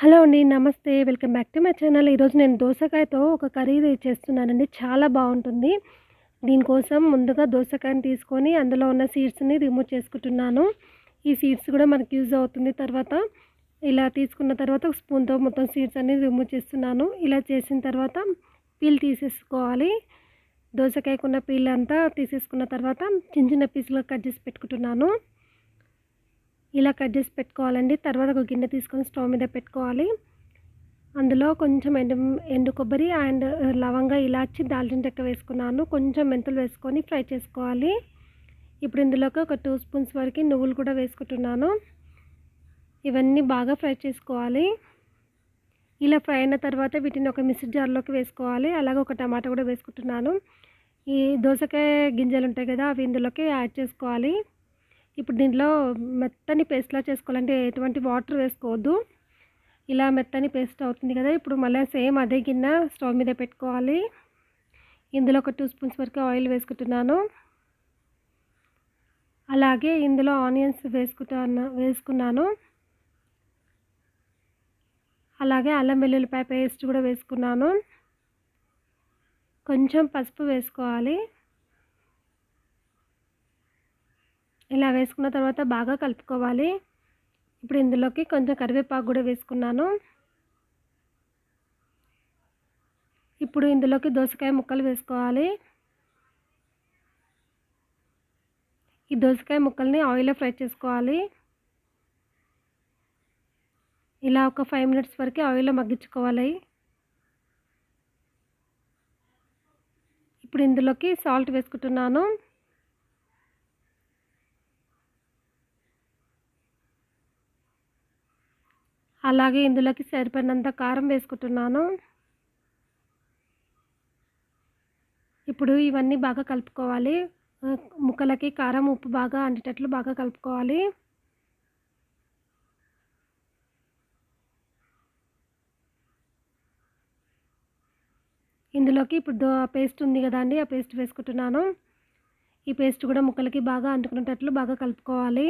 Hello అండి. నమస్తే. Welcome back to my channel. ఈరోజు నేను దోసకాయతో ఒక కర్రీ చేస్తున్నానండి. చాలా బాగుంటుంది దీనికోసం ముందుగా దోసకాయని తీసుకొని అందులో ఉన్న సీడ్స్‌ని రిమూవ్ చేసుకుంటున్నాను. ఈ సీడ్స్ కూడా మనకి యూజ్ అవుతుంది తర్వాత. ఇలా తీసుకున్న తర్వాత ఒక స్పూన్‌తో మొత్తం సీడ్స్ అనేది రిమూవ్ చేస్తున్నాను. ఇలా చేసిన తర్వాత పీల్ తీసేసుకోవాలి. దోసకాయకున్న పీల్ అంతా తీసేసుకున్న తర్వాత చిన్న చిన్న పీసులు కట్ చేసి పెట్టుకుంటున్నాను. ఇలా కట్ చేసి పెట్టుకోవాలండి. తర్వాత ఒక గిన్నె తీసుకొని స్టవ్ మీద పెట్టుకోవాలి. అందులో కొంచెం ఎండు ఎండు కొబ్బరి అండ్ లవంగా ఇలాచి, దాల్చిన చెక్క వేసుకున్నాను. కొంచెం మెంతులు వేసుకొని ఫ్రై చేసుకోవాలి. ఇప్పుడు ఇందులోకి ఒక టూ స్పూన్స్ వరకు నువ్వులు కూడా వేసుకుంటున్నాను. ఇవన్నీ బాగా ఫ్రై చేసుకోవాలి. ఇలా ఫ్రై అయిన తర్వాత వీటిని ఒక మిక్సీ జార్‌లోకి వేసుకోవాలి. అలాగే ఒక టమాటా కూడా వేసుకుంటున్నాను. ఈ దోసకాయ గింజలు ఉంటాయి కదా! అవి ఇందులోకి యాడ్ చేసుకోవాలి. ఇప్పుడు దీంట్లో మెత్తని పేస్ట్‌లా చేసుకోవాలంటే ఎటువంటి వాటర్ వేసుకోవద్దు. ఇలా మెత్తని పేస్ట్ అవుతుంది కదా! ఇప్పుడు మళ్ళీ సేమ్ అదే గిన్నె స్టవ్ మీద పెట్టుకోవాలి. ఇందులో ఒక టూ స్పూన్స్ వరకు ఆయిల్ వేసుకుంటున్నాను. అలాగే ఇందులో ఆనియన్స్ వేసుకుంటాను వేసుకున్నాను. అలాగే అల్లం వెల్లుల్లిపాయ పేస్ట్ కూడా వేసుకున్నాను. కొంచెం పసుపు వేసుకోవాలి. ఇలా వేసుకున్న తర్వాత బాగా కలుపుకోవాలి. ఇప్పుడు ఇందులోకి కొంచెం కరివేపాకు కూడా వేసుకున్నాను. ఇప్పుడు ఇందులోకి దోసకాయ ముక్కలు వేసుకోవాలి. ఈ దోసకాయ ముక్కల్ని ఆయిల్‌లో ఫ్రై చేసుకోవాలి. ఇలా ఒక ఫైవ్ మినిట్స్ వరకు ఆయిల్‌లో మగ్గించుకోవాలి. ఇప్పుడు ఇందులోకి సాల్ట్ వేసుకుంటున్నాను. అలాగే ఇందులోకి సరిపడినంత కారం వేసుకుంటున్నాను. ఇప్పుడు ఇవన్నీ బాగా కలుపుకోవాలి. ముక్కలకి కారం, ఉప్పు బాగా అంటేటట్లు బాగా కలుపుకోవాలి. ఇందులోకి ఇప్పుడు పేస్ట్ ఉంది కదండీ! ఆ పేస్ట్ వేసుకుంటున్నాను. ఈ పేస్ట్ కూడా ముక్కలకి బాగా అంటుకునేటట్లు బాగా కలుపుకోవాలి.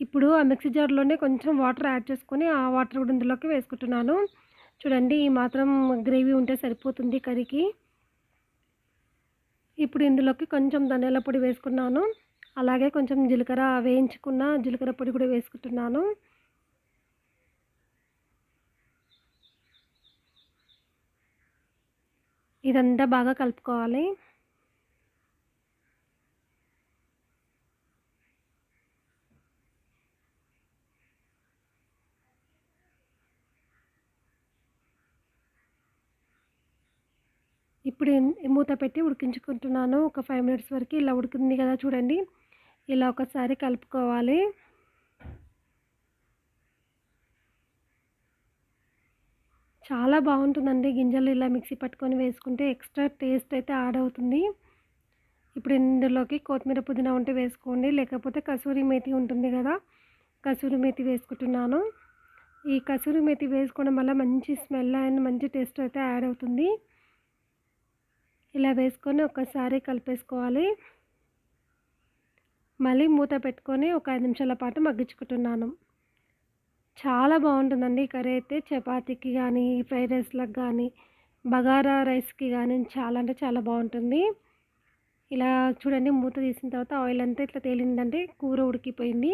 ఇప్పుడు ఆ మిక్సీ జార్‌లోనే కొంచెం వాటర్ యాడ్ చేసుకొని ఆ వాటర్ కూడా ఇందులోకి వేసుకుంటున్నాను. చూడండి ఈ మాత్రం గ్రేవీ ఉంటే సరిపోతుంది కర్రీకి. ఇప్పుడు ఇందులోకి కొంచెం ధనియాల పొడి వేసుకున్నాను. అలాగే కొంచెం జీలకర్ర వేయించుకున్న జీలకర్ర పొడి కూడా వేసుకుంటున్నాను. ఇదంతా బాగా కలుపుకోవాలి. ఇప్పుడు మూత పెట్టి ఉడికించుకుంటున్నాను. ఒక ఫైవ్ మినిట్స్ వరకు ఇలా ఉడుకుంది కదా! చూడండి. ఇలా ఒకసారి కలుపుకోవాలి. చాలా బాగుంటుందండి గింజలు ఇలా మిక్సీ పట్టుకొని వేసుకుంటే ఎక్స్ట్రా టేస్ట్ అయితే యాడ్ అవుతుంది. ఇప్పుడు ఇందులోకి కొత్తిమీర, పుదీనా ఉంటే వేసుకోండి. లేకపోతే కసూరి మేతి ఉంటుంది కదా! కసూరి మేతి వేసుకుంటున్నాను. ఈ కసూరి మేతి వేసుకోవడం వల్ల మంచి స్మెల్ అండ్ మంచి టేస్ట్ అయితే యాడ్ అవుతుంది. ఇలా వేసుకొని ఒకసారి కలిపేసుకోవాలి. మళ్ళీ మూత పెట్టుకొని ఒక ఐదు నిమిషాల పాటు మగ్గించుకుంటున్నాను. చాలా బాగుంటుందండి ఈ కర్రీ అయితే చపాతీకి కానీ ఫ్రైడ్ రైస్‌లకు కానీ బగారా రైస్‌కి కానీ చాలా అంటే చాలా బాగుంటుంది ఇలా చూడండి మూత తీసిన తర్వాత ఆయిల్ అంతా ఇట్లా తేలిందంటే కూర ఉడికిపోయింది.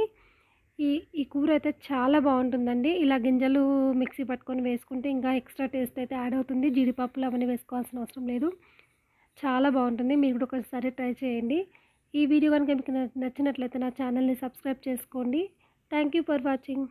ఈ ఈ కూర అయితే చాలా బాగుంటుందండి ఇలా గింజలు మిక్సీ పట్టుకొని వేసుకుంటే ఇంకా ఎక్స్ట్రా టేస్ట్ అయితే యాడ్ అవుతుంది. జీడిపప్పులు అవన్నీ వేసుకోవాల్సిన అవసరం లేదు. చాలా బాగుంటుంది మీరు కూడా ఒకసారి ట్రై చేయండి. ఈ వీడియో కనుక మీకు నచ్చినట్లయితే నా ఛానల్‌ని సబ్స్క్రైబ్ చేసుకోండి. Thank you for watching.